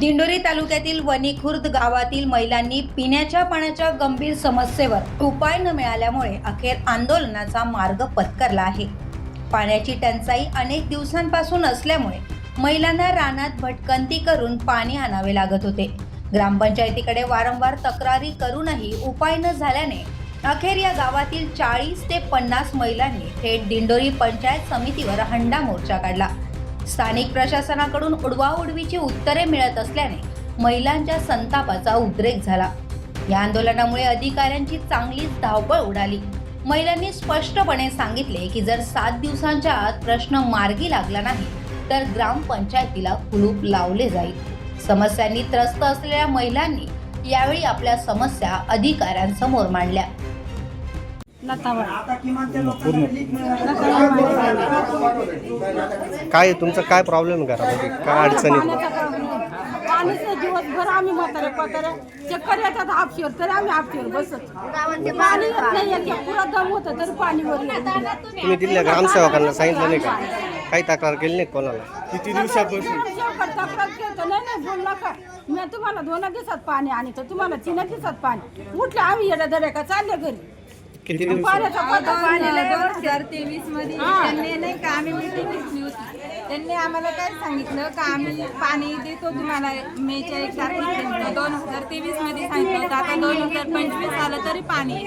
दिंडोरी तालुक्यातील वणी खुर्द गावातील महिलांनी पिण्याच्या पाण्याच्या गंभीर समस्येवर उपाय न मिळाल्यामुळे अखेर आंदोलनाचा मार्ग पत्करला आहे. पाण्याची टंचाई अनेक दिवसांपासून असल्यामुळे महिलांना रानात भटकंती करून पाणी आणावे लागत होते. ग्रामपंचायतीकडे वारंवार तक्रारी करूनही उपाय न झाल्याने अखेर या गावातील चाळीस ते पन्नास महिलांनी थेट दिंडोरी पंचायत समितीवर हंडा मोर्चा काढला. स्थानिक प्रशासनाकडून उडवाउडवीची उत्तरे मिळत असल्याने महिलांच्या संतापाचा उद्रेक झाला. या आंदोलनामुळे अधिकाऱ्यांची चांगलीच धावपळ उडाली. महिलांनी स्पष्टपणे सांगितले की जर सात दिवसांच्या आत प्रश्न मार्गी लागला नाही तर ग्रामपंचायतीला कुलूप लावले जाईल. समस्यांनी त्रस्त असलेल्या महिलांनी यावेळी आपल्या समस्या अधिकाऱ्यांसमोर मांडल्या. काय तुमचं काय प्रॉब्लेम घरामध्ये? काय अडचणी पाणीच दिवसभर आम्ही म्हातारे पातारे. चक्कर येतात हापशीवर तरी आम्ही हापशीवर बसत. पाणी येत नाही येत पुरा दम होतं तरी पाणी वर येत. नाही. तुम्ही तिथल्या ग्रामसेवकांना सांगितलं नाही का? काही तक्रार केली नाही कोणाला? किती दिवसापासून? तक्रार केलं नाही नाही बोलला का मी तुम्हाला दोन दिवसात पाणी आणि तर तुम्हाला तीन दिवसात पाणी. उठले आम्ही येड्या दड्या का चालले घरी? किती दिवस दोन हजार तेवीसमध्ये त्यांनी नाही का आम्ही मीटिंग घेतली होती त्यांनी आम्हाला काय सांगितलं का आम्ही पाणी देतो तुम्हाला मेच्या एक तारखेपर्यंत. दोन हजार तेवीसमध्ये सांगितलं होतं. आता दोन हजार पंचवीस आलं तरी पाणी.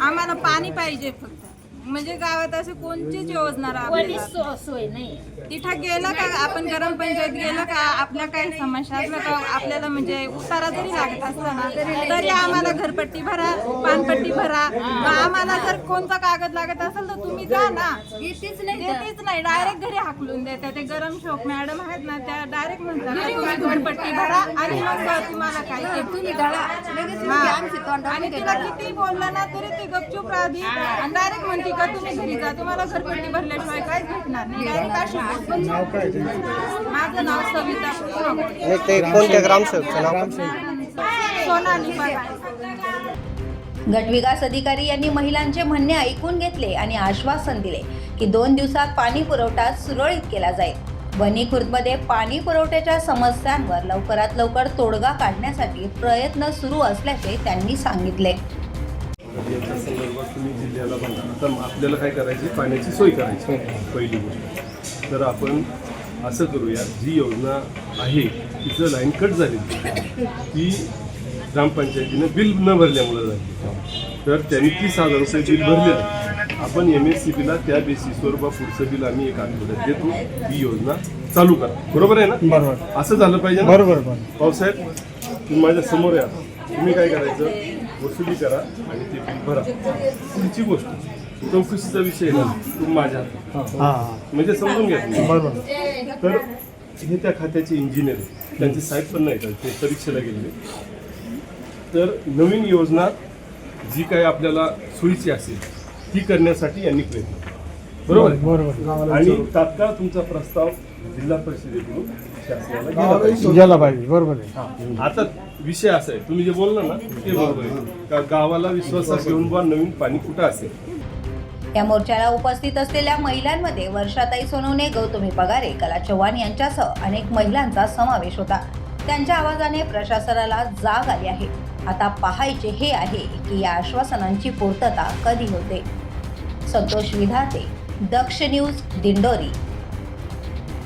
आम्हाला पाणी पाहिजे फक्त. म्हणजे गावात असे कोणतीच योजना राबवली सोय नाही. तिथं गेलं का आपण ग्रामपंचायत गेलं का आपल्या काही समस्या असल्या का आपल्याला म्हणजे उतारा जरी लागत असला ना तरी आम्हाला घरपट्टी भरा पानपट्टी भरा. मग आम्हाला जर कोणता कागद लागत असेल तर तुम्ही द्या ना. देतेच नाही डायरेक्ट घरी हाकलून देतात ते गरम शोक मॅडम आहेत ना त्या डायरेक्ट म्हणतात तुम्ही घरपट्टी भरा आणि मग तुम्हाला काय ते तुम्ही. आणि तिला किती बोललं ना तरी ते गपचूप राहते. आणि डायरेक्ट म्हणते का तुम्ही घरी जा तुम्हाला घरपट्टी भरल्याशिवाय काहीच भेटणार नाही डायरेक्ट अशी बोलते. माझं नाव सविता पुष्पा. नाही ते कोणत्या ग्रामसेवकचं नाव काय? गटविकास अधिकारी यांनी महिलांचे म्हणणे ऐकून घेतले आणि आश्वासन दिले की दोन दिवसात पाणी पुरवठा सुरळीत केला जाईल वणी खुर्दमध्ये पाणी पुरवठ्याच्या समस्यांवर लवकरात लवकर तोडगा काढण्यासाठी प्रयत्न सुरू असल्याचे त्यांनी सांगितले याच्या संदर्भात तुम्ही जिल्ह्याला म्हणता तर आपल्याला काय करायची? पाण्याची सोय करायची पहिली गोष्ट. तर आपण असं करूया जी योजना आहे तिचं लाईन कट झाली. ती ग्रामपंचायतीनं बिल न भरल्यामुळे झाली. तर त्यांनी तीस हजार रुपये बिल भरलेलं आहे. आपण एम एस सी बीला त्या बेसिसवर बा पुढचं बिल आम्ही एक आठवड्यात देतो. ही योजना चालू करा. बरोबर आहे ना? बरोबर. असं झालं पाहिजे बरोबर पावसाळ्यात तुम्ही माझ्यासमोर या. तुम्ही काय करायचं? वसुली करा आणि ते बिल भरा पुढची गोष्ट चौकशीचा विषय ना माझ्या. म्हणजे समजून घ्या. तर हे त्या खात्याचे इंजिनियर त्यांचे साहेब पण नाही ते परीक्षेला गेलेले तर नवीन योजना जी काही आपल्याला सोयीची असेल ती करण्यासाठी यांनी प्रयत्न केला. बरोबर? आहे? बरोबर. आणि तात्काळ तुमचा प्रस्ताव जिल्हा परिषदेकडून शासनाला गेला पाहिजे. गेला पाहिजे. बरोबर आहे. आता विषय असा आहे. तुम्ही जे बोलला ना ते बरोबर आहे. का गावाला विश्वासात घेऊन बा नवीन पाणी कुठं असेल? या मोर्चाला उपस्थित असलेल्या महिलांमध्ये वर्षाताई सोनवणे गौतमी पगारे कला चव्हाण यांच्यासह अनेक महिलांचा समावेश होता. त्यांच्या आवाजाने प्रशासनाला जाग आली आहे. आता पाहायचे हे आहे की या आश्वासनांची पूर्तता कधी होते? संतोष विधाते दक्ष न्यूज दिंडोरी.